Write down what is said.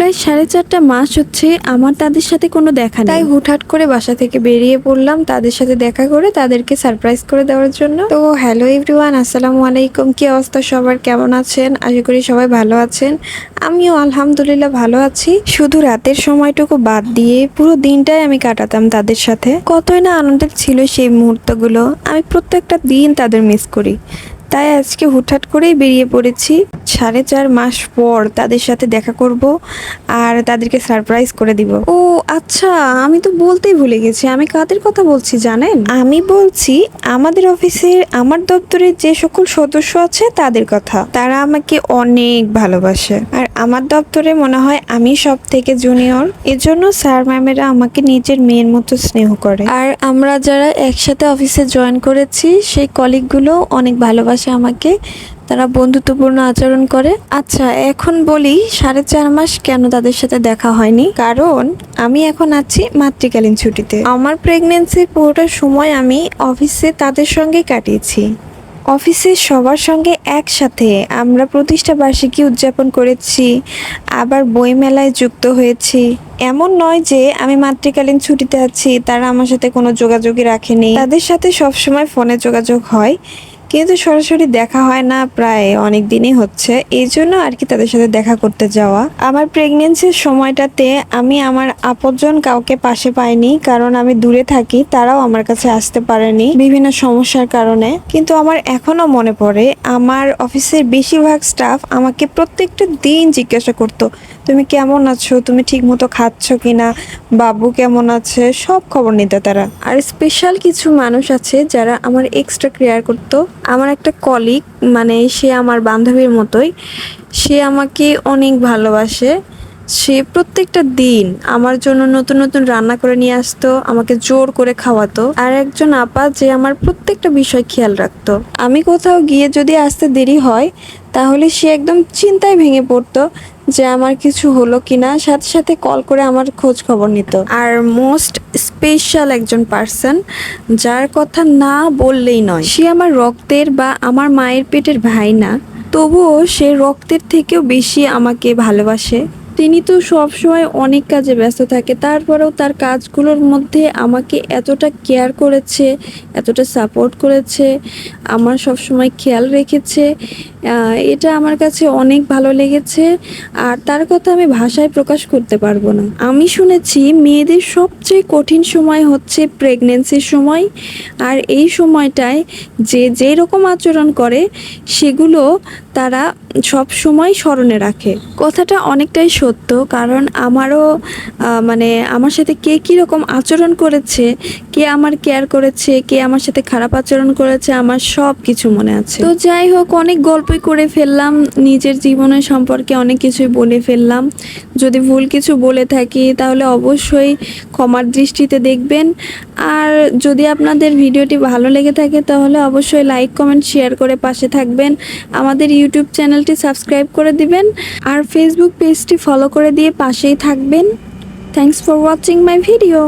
প্রায় সাড়ে চারটা মাস হচ্ছে আমার তাদের সাথে কোনো দেখা নেই। তাই হুটহাট করে বাসা থেকে বেরিয়ে পড়লাম তাদের সাথে দেখা করে তাদেরকে সারপ্রাইজ করে দেওয়ার জন্য। তো হ্যালো এভরিওয়ান আসসালামু আলাইকুম। কি অবস্থা সবার? কেমন আছেন? আশা করি সবাই ভালো আছেন। আমিও আলহামদুলিল্লাহ ভালো আছি। শুধু রাতের সময়টুকু বাদ দিয়ে পুরো দিনটাই আমি কাটাতাম তাদের সাথে। কতই না আনন্দের ছিল সেই মুহূর্তগুলো। আমি প্রত্যেকটা দিন তাদের মিস করি। তাই আজকে হুটহাট করেই বেরিয়ে পড়েছি। সাড়ে চার মাস পর তাদের সাথে দেখা করব আর তাদেরকে সারপ্রাইজ করে দিব। ও আচ্ছা আমি তো বলতেই ভুলে গেছি। আমি কাদের কথা বলছি জানেন? আমি বলছি, আমাদের অফিসের, আমার দপ্তরের যে সকল সদস্য আছে তাদের কথা। তারা আমাকে অনেক ভালোবাসে। আর আমার দপ্তরে মনে হয় আমি সব থেকে জুনিয়র এজন্য স্যার ম্যামেরা আমাকে নিজের মেয়ের মতো স্নেহ করে। আর আমরা যারা একসাথে অফিসে জয়েন করেছি, সেই কলিগগুলো অনেক ভালোবাসে। আমাকে তারা বন্ধুত্বপূর্ণ আচরণ করে। আচ্ছা এখন বলি সাড়ে চার মাস কেন তাদের সাথে দেখা হয়নি? কারণ আমি এখন আছি মাতৃকালীন ছুটিতে। আমার প্রেগনেন্সির পুরোটা সময় আমি অফিসে তাদের সঙ্গে কাটিয়েছি। অফিসে সবার সঙ্গে একসাথে আমরা প্রতিষ্ঠা বার্ষিকী উদযাপন করেছি, আবার বইমেলায় যুক্ত হয়েছি। এমন নয় যে আমি মাতৃকালীন ছুটিতে আছি, তারা আমার সাথে কোনো যোগাযোগই রাখেনি। তাদের সাথে সবসময় ফোনে যোগাযোগ হয়। কিন্তু সরাসরি দেখা হয় না প্রায় অনেক দিনই হচ্ছে। এই জন্য আর কি তাদের সাথে দেখা করতে যাওয়া। আমার প্রেগনেন্সির সময়টাতে আমি আমার আপনজন কাউকে পাশে পাইনি, কারণ আমি দূরে থাকি, তারাও আমার কাছে আসতে পারেনি বিভিন্ন সমস্যার কারণে। কিন্তু আমার এখনও মনে পড়ে, আমার অফিসের বেশিরভাগ স্টাফ আমাকে প্রত্যেকটা দিন জিজ্ঞাসা করতো, তুমি কেমন আছো? তুমি ঠিক মতো খাচ্ছ কিনা? বাবু কেমন আছে? সব খবর নিতে তারা। আর স্পেশাল কিছু মানুষ আছে যারা আমার এক্সট্রা কেয়ার করতো। আমার একটা কলিগ মানে সে আমার বান্ধবীর মতোই, সে আমাকে অনেক ভালোবাসে। সে প্রত্যেকটা দিন আমার জন্য নতুন নতুন রান্না করে নিয়ে আসতো, আমাকে জোর করে খাওয়াতো। আর একজন আপা যে আমার প্রত্যেকটা বিষয় খেয়াল রাখতো। আমি কোথাও গিয়ে যদি আসতে দেরি হয়, তাহলে সে একদম চিন্তায় ভেঙে পড়তো যে আমার কিছু হলো কিনা। সাথে সাথে কল করে আমার খোঁজ খবর নিত। আর মোস্ট স্পেশাল একজন পার্সন যার কথা না বললেই নয়। সে আমার রক্তের বা আমার মায়ের পেটের ভাই না। তবুও সে রক্তের থেকেও বেশি আমাকে ভালোবাসে। তিনি তো সবসময় অনেক কাজে ব্যস্ত থাকে। তারপরেও তার কাজগুলোর মধ্যে আমাকে এতটা কেয়ার করেছে, এতটা সাপোর্ট করেছে, আমার সবসময় খেয়াল রেখেছে এটা আমার কাছে অনেক ভালো লেগেছে, আর তার কথা আমি ভাষায় প্রকাশ করতে পারব না। আমি শুনেছি মেয়েদের সবচেয়ে কঠিন সময় হচ্ছে প্রেগনেন্সির সময়, আর এই সময়টায় যে যেই রকম আচরণ করে, সেগুলো তারা সব সময় স্মরণে রাখে। কথাটা অনেকটাই সত্য। কারণ আমারও মানে আমার সাথে কে রকম আচরণ করেছে, কে আমার কেয়ার করেছে, কে আমার সাথে খারাপ আচরণ করেছে, আমার সব কিছু মনে আছে। তো যাই হোক, অনেক গল্পই করে ফেললাম, নিজের জীবনের সম্পর্কে অনেক কিছুই বলে ফেললাম। যদি ভুল কিছু বলে থাকি, তাহলে অবশ্যই ক্ষমার দৃষ্টিতে দেখবেন। আর যদি আপনাদের ভিডিওটি ভালো লেগে থাকে, তাহলে অবশ্যই লাইক কমেন্ট শেয়ার করে পাশে থাকবেন। আমাদের ইউটিউব চ্যানেলটি সাবস্ক্রাইব করে দিবেন। আর ফেসবুক পেজটি ফলো করে দিয়ে পাশেই থাকবেন। Thanks for watching my video